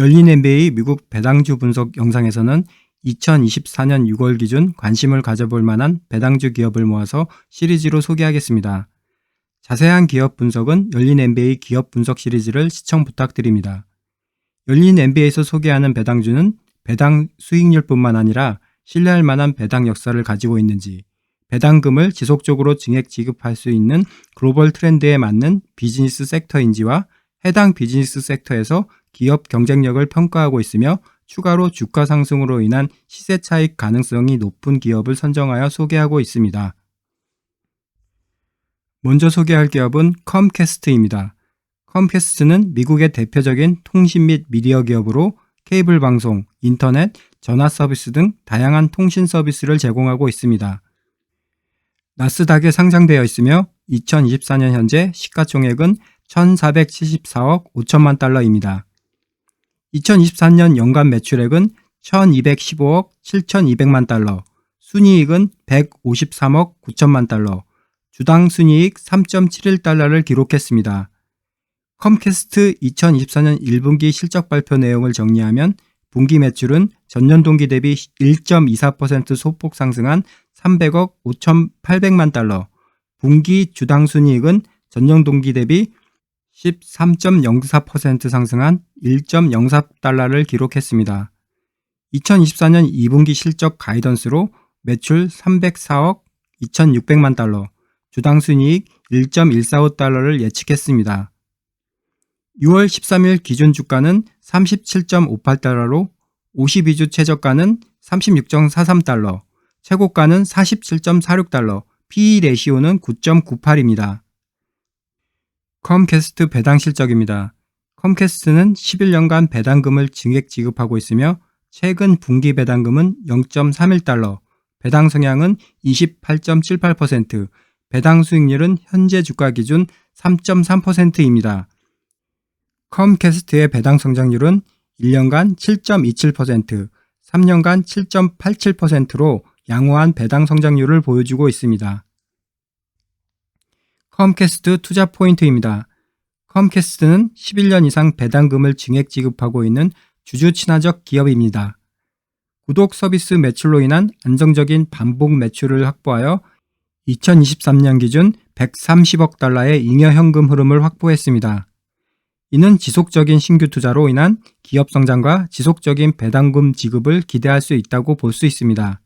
열린 NBA 미국 배당주 분석 영상에서는 2024년 6월 기준 관심을 가져볼 만한 배당주 기업을 모아서 시리즈로 소개하겠습니다. 자세한 기업 분석은 열린 NBA 기업 분석 시리즈를 시청 부탁드립니다. 열린 NBA에서 소개하는 배당주는 배당 수익률뿐만 아니라 신뢰할 만한 배당 역사를 가지고 있는지, 배당금을 지속적으로 증액 지급할 수 있는 글로벌 트렌드에 맞는 비즈니스 섹터인지와 해당 비즈니스 섹터에서 기업 경쟁력을 평가하고 있으며 추가로 주가 상승으로 인한 시세 차익 가능성이 높은 기업을 선정하여 소개하고 있습니다. 먼저 소개할 기업은 컴캐스트입니다. 컴캐스트는 미국의 대표적인 통신 및 미디어 기업으로 케이블 방송, 인터넷, 전화 서비스 등 다양한 통신 서비스를 제공하고 있습니다. 나스닥에 상장되어 있으며 2024년 현재 시가총액은 1,474억 5천만 달러입니다. 2023년 연간 매출액은 1215억 7200만 달러, 순이익은 153억 9천만 달러, 주당 순이익 3.71달러를 기록했습니다. 컴캐스트 2024년 1분기 실적 발표 내용을 정리하면 분기 매출은 전년 동기 대비 1.24% 소폭 상승한 300억 5,800만 달러, 분기 주당 순이익은 전년 동기 대비 13.04% 상승한 1.04달러를 기록했습니다. 2024년 2분기 실적 가이던스로 매출 304억 2,600만 달러, 주당 순이익 1.145달러를 예측했습니다. 6월 13일 기준 주가는 37.58달러로 52주 최저가는 36.43달러, 최고가는 47.46달러, PE 레시오는 9.98입니다. 컴캐스트 배당 실적입니다. 컴캐스트는 11년간 배당금을 증액 지급하고 있으며 최근 분기 배당금은 0.31달러, 배당 성향은 28.78%, 배당 수익률은 현재 주가 기준 3.3%입니다. 컴캐스트의 배당 성장률은 1년간 7.27%, 3년간 7.87%로 양호한 배당 성장률을 보여주고 있습니다. 컴캐스트 투자 포인트입니다. 컴캐스트는 11년 이상 배당금을 증액 지급하고 있는 주주 친화적 기업입니다. 구독 서비스 매출로 인한 안정적인 반복 매출을 확보하여 2023년 기준 130억 달러의 잉여 현금 흐름을 확보했습니다. 이는 지속적인 신규 투자로 인한 기업 성장과 지속적인 배당금 지급을 기대할 수 있다고 볼 수 있습니다.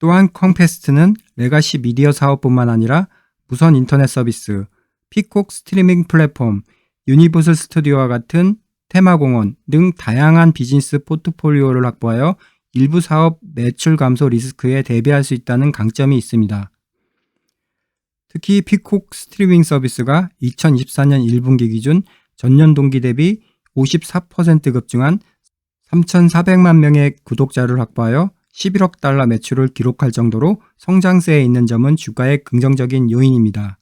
또한 컴캐스트는 레가시 미디어 사업뿐만 아니라 무선 인터넷 서비스, 피콕 스트리밍 플랫폼, 유니버설 스튜디오와 같은 테마공원 등 다양한 비즈니스 포트폴리오를 확보하여 일부 사업 매출 감소 리스크에 대비할 수 있다는 강점이 있습니다. 특히 피콕 스트리밍 서비스가 2024년 1분기 기준 전년 동기 대비 54% 급증한 3,400만 명의 구독자를 확보하여 11억 달러 매출을 기록할 정도로 성장세에 있는 점은 주가의 긍정적인 요인입니다.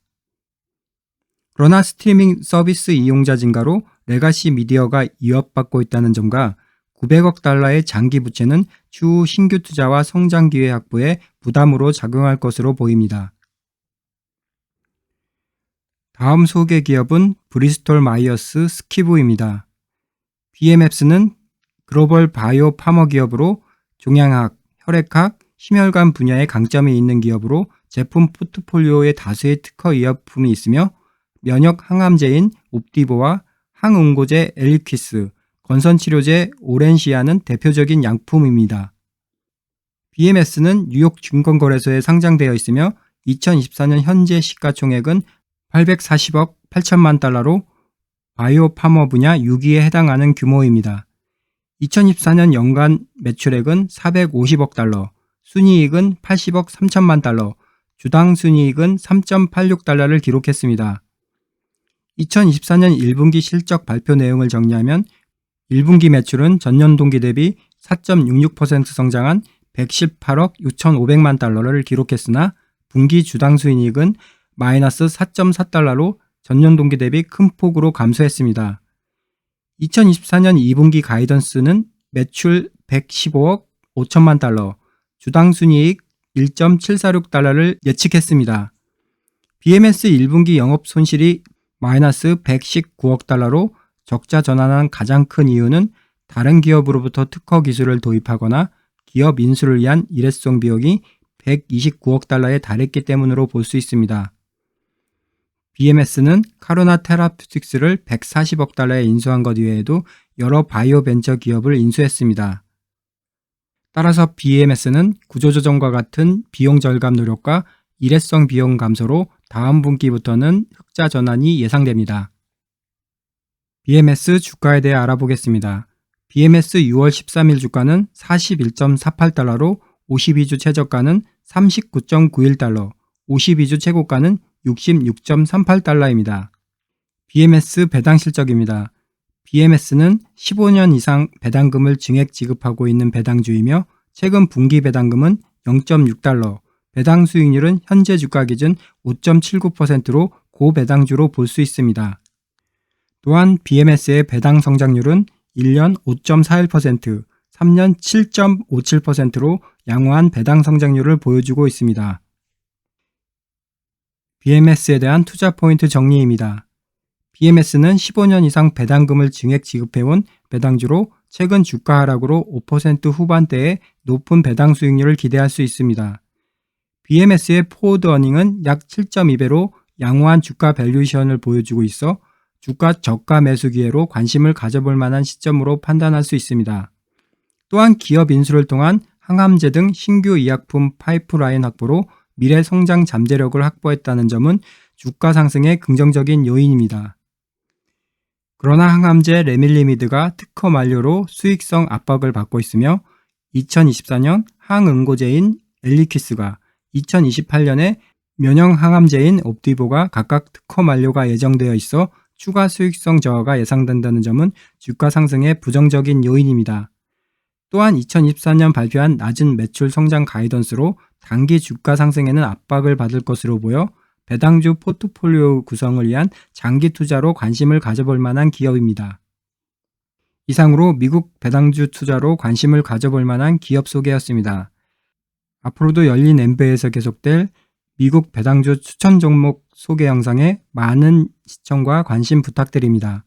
그러나 스트리밍 서비스 이용자 증가로 레가시 미디어가 위협받고 있다는 점과 900억 달러의 장기 부채는 추후 신규 투자와 성장 기회 확보에 부담으로 작용할 것으로 보입니다. 다음 소개 기업은 브리스톨 마이어스 스키브입니다. BMF는 글로벌 바이오 파머 기업으로 종양학, 혈액학, 심혈관 분야의 강점이 있는 기업으로 제품 포트폴리오에 다수의 특허 의약품이 있으며 면역 항암제인 옵디보와 항응고제 엘리퀴스, 건선치료제 오렌시아는 대표적인 약품입니다. BMS는 뉴욕 증권거래소에 상장되어 있으며 2024년 현재 시가총액은 840억 8천만 달러로 바이오 파머 분야 6위에 해당하는 규모입니다. 2024년 연간 매출액은 450억 달러, 순이익은 80억 3천만 달러, 주당 순이익은 3.86달러를 기록했습니다. 2024년 1분기 실적 발표 내용을 정리하면 1분기 매출은 전년 동기 대비 4.66% 성장한 118억 6,500만 달러를 기록했으나 분기 주당 수익은 마이너스 4.4달러로 전년 동기 대비 큰 폭으로 감소했습니다. 2024년 2분기 가이던스는 매출 115억 5천만 달러, 주당 순이익 1.746달러를 예측했습니다. BMS 1분기 영업 손실이 마이너스 119억 달러로 적자 전환한 가장 큰 이유는 다른 기업으로부터 특허 기술을 도입하거나 기업 인수를 위한 일회성 비용이 129억 달러에 달했기 때문으로 볼 수 있습니다. BMS는 카로나 테라퓨틱스를 140억 달러에 인수한 것 이외에도 여러 바이오 벤처 기업을 인수했습니다. 따라서 BMS는 구조조정과 같은 비용 절감 노력과 일회성 비용 감소로 다음 분기부터는 흑자 전환이 예상됩니다. BMS 주가에 대해 알아보겠습니다. BMS 6월 13일 주가는 41.48달러로 52주 최저가는 39.91달러, 52주 최고가는 66.38달러입니다. BMS 배당 실적입니다. BMS는 15년 이상 배당금을 증액 지급하고 있는 배당주이며 최근 분기 배당금은 0.6달러, 배당 수익률은 현재 주가 기준 5.79%로 고배당주로 볼 수 있습니다. 또한 BMS의 배당 성장률은 1년 5.41%, 3년 7.57%로 양호한 배당 성장률을 보여주고 있습니다. BMS에 대한 투자 포인트 정리입니다. BMS는 15년 이상 배당금을 증액 지급해온 배당주로 최근 주가 하락으로 5% 후반대의 높은 배당 수익률을 기대할 수 있습니다. BMS의 포워드 어닝은 약 7.2배로 양호한 주가 밸류션을 보여주고 있어 주가 저가 매수 기회로 관심을 가져볼 만한 시점으로 판단할 수 있습니다. 또한 기업 인수를 통한 항암제 등 신규 의약품 파이프라인 확보로 미래 성장 잠재력을 확보했다는 점은 주가 상승의 긍정적인 요인입니다. 그러나 항암제 레밀리미드가 특허 만료로 수익성 압박을 받고 있으며 2024년 항응고제인 엘리퀴스가 2028년에 면역 항암제인 옵디보가 각각 특허 만료가 예정되어 있어 추가 수익성 저하가 예상된다는 점은 주가 상승의 부정적인 요인입니다. 또한 2024년 발표한 낮은 매출 성장 가이던스로 단기 주가 상승에는 압박을 받을 것으로 보여 배당주 포트폴리오 구성을 위한 장기 투자로 관심을 가져볼 만한 기업입니다. 이상으로 미국 배당주 투자로 관심을 가져볼 만한 기업 소개였습니다. 앞으로도 열린 엠베에서 계속될 미국 배당주 추천 종목 소개 영상에 많은 시청과 관심 부탁드립니다.